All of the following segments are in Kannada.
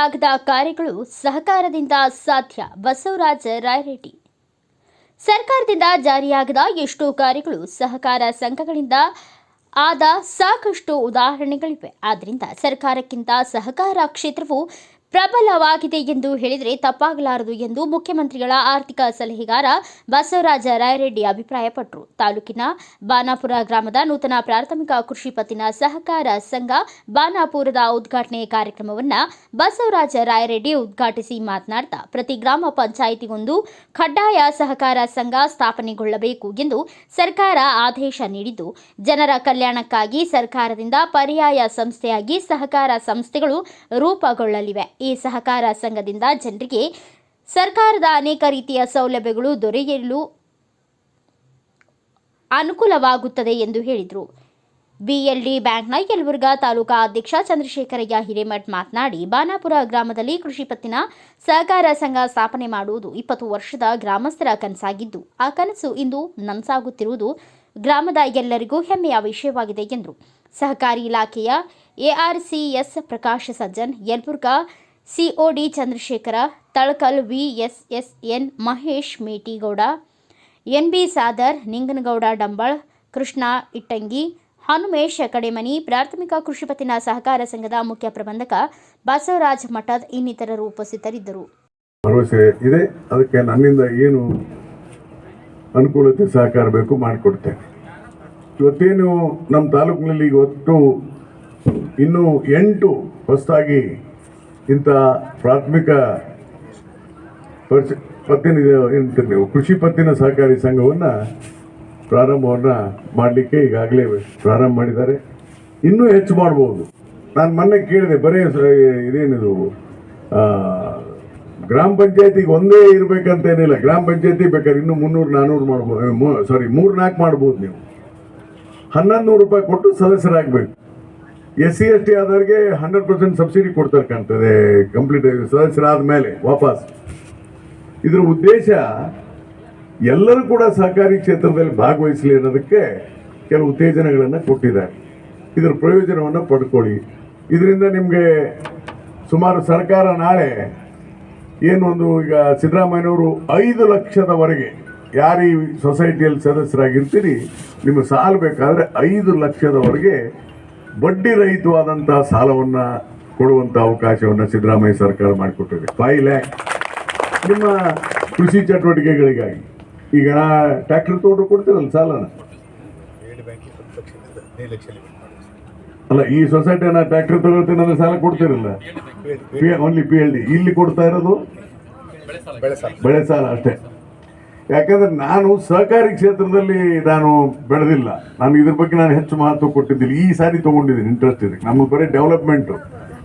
ಜಾರಿಯಾಗದ ಕಾರ್ಯಗಳು ಸಹಕಾರದಿಂದ ಸಾಧ್ಯ. ಬಸವರಾಜ ರಾಯರೆಡ್ಡಿ. ಸರ್ಕಾರದಿಂದ ಜಾರಿಯಾಗದ ಎಷ್ಟೋ ಕಾರ್ಯಗಳು ಸಹಕಾರ ಸಂಘಗಳಿಂದ ಆದ ಸಾಕಷ್ಟು ಉದಾಹರಣೆಗಳಿವೆ. ಆದ್ದರಿಂದ ಸರ್ಕಾರಕ್ಕಿಂತ ಸಹಕಾರ ಕ್ಷೇತ್ರವು ಪ್ರಬಲವಾಗಿದೆ ಎಂದು ಹೇಳಿದರೆ ತಪ್ಪಾಗಲಾರದು ಎಂದು ಮುಖ್ಯಮಂತ್ರಿಗಳ ಆರ್ಥಿಕ ಸಲಹೆಗಾರ ಬಸವರಾಜ ರಾಯರೆಡ್ಡಿ ಅಭಿಪ್ರಾಯಪಟ್ಟರು. ತಾಲೂಕಿನ ಬಾನಾಪುರ ಗ್ರಾಮದ ನೂತನ ಪ್ರಾಥಮಿಕ ಕೃಷಿ ಪತ್ತಿನ ಸಹಕಾರ ಸಂಘ ಬಾನಾಪುರದ ಉದ್ಘಾಟನೆ ಕಾರ್ಯಕ್ರಮವನ್ನು ಬಸವರಾಜ ರಾಯರೆಡ್ಡಿ ಉದ್ಘಾಟಿಸಿ ಮಾತನಾಡ್ತಾ, ಪ್ರತಿ ಗ್ರಾಮ ಪಂಚಾಯಿತಿಗೊಂದು ಕಡ್ಡಾಯ ಸಹಕಾರ ಸಂಘ ಸ್ಥಾಪನೆಗೊಳ್ಳಬೇಕು ಎಂದು ಸರ್ಕಾರ ಆದೇಶ ನೀಡಿದ್ದು, ಜನರ ಕಲ್ಯಾಣಕ್ಕಾಗಿ ಸರ್ಕಾರದಿಂದ ಪರ್ಯಾಯ ಸಂಸ್ಥೆಯಾಗಿ ಸಹಕಾರ ಸಂಸ್ಥೆಗಳು ರೂಪುಗೊಳ್ಳಲಿವೆ. ಈ ಸಹಕಾರ ಸಂಘದಿಂದ ಜನರಿಗೆ ಸರ್ಕಾರದ ಅನೇಕ ರೀತಿಯ ಸೌಲಭ್ಯಗಳು ದೊರೆಯಲು ಅನುಕೂಲವಾಗುತ್ತದೆ ಎಂದು ಹೇಳಿದರು. ಬಿಎಲ್ಡಿ ಬ್ಯಾಂಕ್ನ ಯಲಬುರ್ಗಾ ತಾಲೂಕಾ ಅಧ್ಯಕ್ಷ ಚಂದ್ರಶೇಖರಯ್ಯ ಹಿರೇಮಠ್ ಮಾತನಾಡಿ ಬಾನಾಪುರ ಗ್ರಾಮದಲ್ಲಿ ಕೃಷಿ ಪತ್ತಿನ ಸಹಕಾರ ಸಂಘ ಸ್ಥಾಪನೆ ಮಾಡುವುದು ಇಪ್ಪತ್ತು ವರ್ಷದ ಗ್ರಾಮಸ್ಥರ ಕನಸಾಗಿದ್ದು, ಆ ಕನಸು ಇಂದು ನನಸಾಗುತ್ತಿರುವುದು ಗ್ರಾಮದ ಎಲ್ಲರಿಗೂ ಹೆಮ್ಮೆಯ ವಿಷಯವಾಗಿದೆ ಎಂದರು. ಸಹಕಾರಿ ಇಲಾಖೆಯ ARCS Prakash Sajjan, Yelburga COD Chandrashekhara, Talakal VSSN Mahesh Metigowda, N B Sadar, Ninganagowda Dambal, Krishna Ittangi, Hanumesh Kademani, ಪ್ರಾಥಮಿಕ ಕೃಷಿ ಪತ್ತಿನ ಸಹಕಾರ ಸಂಘದ ಮುಖ್ಯ ಪ್ರಬಂಧಕ ಬಸವರಾಜ್ ಮಠದ್ ಇನ್ನಿತರರು ಉಪಸ್ಥಿತರಿದ್ದರು. ಭರವಸೆ ಇದೆ. ಅದಕ್ಕೆ ನನ್ನಿಂದ ಏನು ಅನುಕೂಲತೆ ಸಹಕಾರ ಬೇಕು ಮಾಡಿಕೊಡ್ತೇನೆ. ಇವತ್ತೇನು ನಮ್ಮ ತಾಲೂಕಿನಲ್ಲಿ ಇವತ್ತು ಇನ್ನೂ ಎಂಟು ಹೊಸದಾಗಿ ಇಂಥ ಪ್ರಾಥಮಿಕ ಪತ್ತಿನ ಇದು ನೀವು ಕೃಷಿ ಪತ್ತಿನ ಸಹಕಾರಿ ಸಂಘವನ್ನು ಪ್ರಾರಂಭವನ್ನು ಮಾಡಲಿಕ್ಕೆ ಈಗಾಗಲೇ ಪ್ರಾರಂಭ ಮಾಡಿದ್ದಾರೆ. ಇನ್ನೂ ಹೆಚ್ಚು ಮಾಡ್ಬೋದು. ನಾನು ಮೊನ್ನೆ ಕೇಳಿದೆ, ಬರೀ ಇದೇನಿದು ಗ್ರಾಮ ಪಂಚಾಯತಿಗೆ ಒಂದೇ ಇರಬೇಕಂತೇನಿಲ್ಲ ಗ್ರಾಮ ಪಂಚಾಯತಿ ಬೇಕಾದ್ರೆ ಇನ್ನೂ ಮುನ್ನೂರು ನಾನ್ನೂರು ಮಾಡ್ಬೋದು ಸಾರಿ ಮೂರು ನಾಲ್ಕು ಮಾಡ್ಬೋದು ನೀವು. ಹನ್ನೊಂದು ನೂರು ರೂಪಾಯಿ ಕೊಟ್ಟು ಸದಸ್ಯರಾಗಬೇಕು. ಎಸ್ ಸಿ ಎಸ್ ಟಿ ಆದವರಿಗೆ ಹಂಡ್ರೆಡ್ ಪರ್ಸೆಂಟ್ ಸಬ್ಸಿಡಿ ಕೊಡ್ತಾರೆ ಕಾಣ್ತದೆ ಕಂಪ್ಲೀಟ್ ಸದಸ್ಯರಾದ ಮೇಲೆ, ವಾಪಸ್. ಇದರ ಉದ್ದೇಶ, ಎಲ್ಲರೂ ಕೂಡ ಸಹಕಾರಿ ಕ್ಷೇತ್ರದಲ್ಲಿ ಭಾಗವಹಿಸಲಿ ಅನ್ನೋದಕ್ಕೆ ಕೆಲವು ಉತ್ತೇಜನಗಳನ್ನು ಕೊಟ್ಟಿದ್ದಾರೆ. ಇದರ ಪ್ರಯೋಜನವನ್ನು ಪಡ್ಕೊಳ್ಳಿ. ಇದರಿಂದ ನಿಮಗೆ ಸುಮಾರು ಸರ್ಕಾರ ನಾಳೆ ಏನೊಂದು ಈಗ ಸಿದ್ದರಾಮಯ್ಯನವರು ಐದು ಲಕ್ಷದವರೆಗೆ ಯಾರು ಸೊಸೈಟಿಯಲ್ಲಿ ಸದಸ್ಯರಾಗಿರ್ತೀರಿ, ನಿಮಗೆ ಸಾಲ ಬೇಕಾದರೆ ಐದು ಲಕ್ಷದವರೆಗೆ ಬಡ್ಡಿ ರಹಿತವಾದಂತಹ ಸಾಲವನ್ನು ಕೊಡುವಂಥ ಅವಕಾಶವನ್ನು ಸಿದ್ದರಾಮಯ್ಯ ಸರ್ಕಾರ ಮಾಡಿಕೊಟ್ಟಿದೆ. ಫೈವ್ ಲ್ಯಾಕ್ ನಿಮ್ಮ ಕೃಷಿ ಚಟುವಟಿಕೆಗಳಿಗಾಗಿ. ಈಗ ನಾ ಟ್ರ್ಯಾಕ್ಟರ್ ತೊಗೊಂಡು ಕೊಡ್ತೀರಲ್ಲ ಸಾಲನ? ಅಲ್ಲ ಈ ಸೊಸೈಟಿನ ಟ್ರ್ಯಾಕ್ಟರ್ ತಗೊಳ್ತೀನಿ ಸಾಲ ಕೊಡ್ತಿರಲ್ಲ? ಓನ್ಲಿ ಪಿ ಎಲ್ ಡಿ ಇಲ್ಲಿ ಕೊಡ್ತಾ ಇರೋದು? ಬೆಳೆ ಸಾಲ ಅಷ್ಟೇ. ಯಾಕಂದ್ರೆ ನಾನು ಸಹಕಾರಿ ಕ್ಷೇತ್ರದಲ್ಲಿ ನಾನು ಬೆಳೆದಿಲ್ಲ. ನಾನು ಇದ್ರ ಬಗ್ಗೆ ನಾನು ಹೆಚ್ಚು ಮಹತ್ವ ಕೊಟ್ಟಿದ್ದಿಲ್ಲ. ಈ ಸಾರಿ ತಗೊಂಡಿದ್ದೀನಿ ಇಂಟ್ರೆಸ್ಟ್ ಇದೆ ನಮ್ಗೆ ಬರೀ ಡೆವಲಪ್ಮೆಂಟು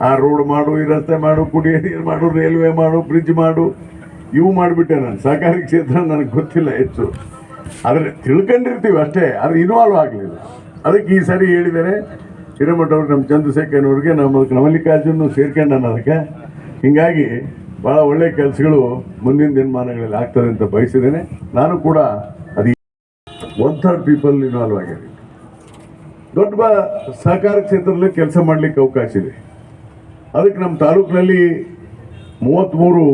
ಆ ರೋಡ್ ಮಾಡು, ಈ ರಸ್ತೆ ಮಾಡು, ಕುಡಿಯೋ ನೀರು ಮಾಡು ರೈಲ್ವೆ ಮಾಡು ಬ್ರಿಡ್ಜ್ ಮಾಡು. ಇವು ಮಾಡಿಬಿಟ್ಟೆ ನಾನು. ಸಹಕಾರಿ ಕ್ಷೇತ್ರ ನನಗೆ ಗೊತ್ತಿಲ್ಲ ಹೆಚ್ಚು. ಆದರೆ ತಿಳ್ಕೊಂಡಿರ್ತೀವಿ ಅಷ್ಟೇ. ಆದರೆ ಇನ್ವಾಲ್ವ್ ಆಗಲಿಲ್ಲ. ಅದಕ್ಕೆ ಈ ಸಾರಿ ಹೇಳಿದ್ದಾರೆ, ಹಿರೇಮಠ ಅವರು ನಮ್ಮ ಚಂದ್ರಶೇಖರನವ್ರಿಗೆ, ನಮ್ಮ ಮಲ್ಲಿಕಾರ್ಜುನ್ ಸೇರ್ಕೊಂಡ ಅದಕ್ಕೆ. ಹೀಗಾಗಿ ಭಾಳ ಒಳ್ಳೆಯ ಕೆಲಸಗಳು ಮುಂದಿನ ದಿನಮಾನಗಳಲ್ಲಿ ಆಗ್ತದೆ ಅಂತ ಬಯಸಿದ್ದೇನೆ. ನಾನು ಕೂಡ ಅದು ಒನ್ ಥರ್ಡ್ ಪೀಪಲ್ ಇನ್ವಾಲ್ವ್ ಆಗಿದೆ ದೊಡ್ಡ ಸಹಕಾರ ಕ್ಷೇತ್ರದಲ್ಲಿ ಕೆಲಸ ಮಾಡಲಿಕ್ಕೆ ಅವಕಾಶ ಇದೆ. ಅದಕ್ಕೆ ನಮ್ಮ ತಾಲೂಕಿನಲ್ಲಿ ಮೂವತ್ತ್ಮೂರು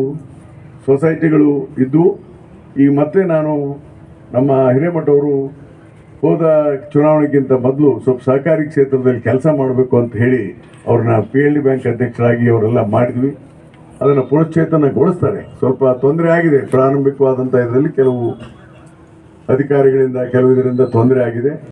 ಸೊಸೈಟಿಗಳು ಇದ್ದು ಈಗ ಮತ್ತೆ ನಾನು ನಮ್ಮ ಹಿರೇಮಠವರು ಹೋದ ಚುನಾವಣೆಗಿಂತ ಮೊದಲು ಸ್ವಲ್ಪ ಸಹಕಾರಿ ಕ್ಷೇತ್ರದಲ್ಲಿ ಕೆಲಸ ಮಾಡಬೇಕು ಅಂತ ಹೇಳಿ ಅವ್ರನ್ನ ಪಿ ಎಲ್ ಡಿ ಬ್ಯಾಂಕ್ ಅಧ್ಯಕ್ಷರಾಗಿ ಅವರೆಲ್ಲ ಮಾಡಿದ್ವಿ. ಅದನ್ನು ಪುನಶ್ಚೇತನಗೊಳಿಸ್ತಾರೆ. ಸ್ವಲ್ಪ ತೊಂದರೆ ಆಗಿದೆ. ಪ್ರಾರಂಭಿಕವಾದಂಥ ಇದರಲ್ಲಿ ಕೆಲವು ಅಧಿಕಾರಿಗಳಿಂದ ಕೆಲವು ಇದರಿಂದ ತೊಂದರೆ ಆಗಿದೆ.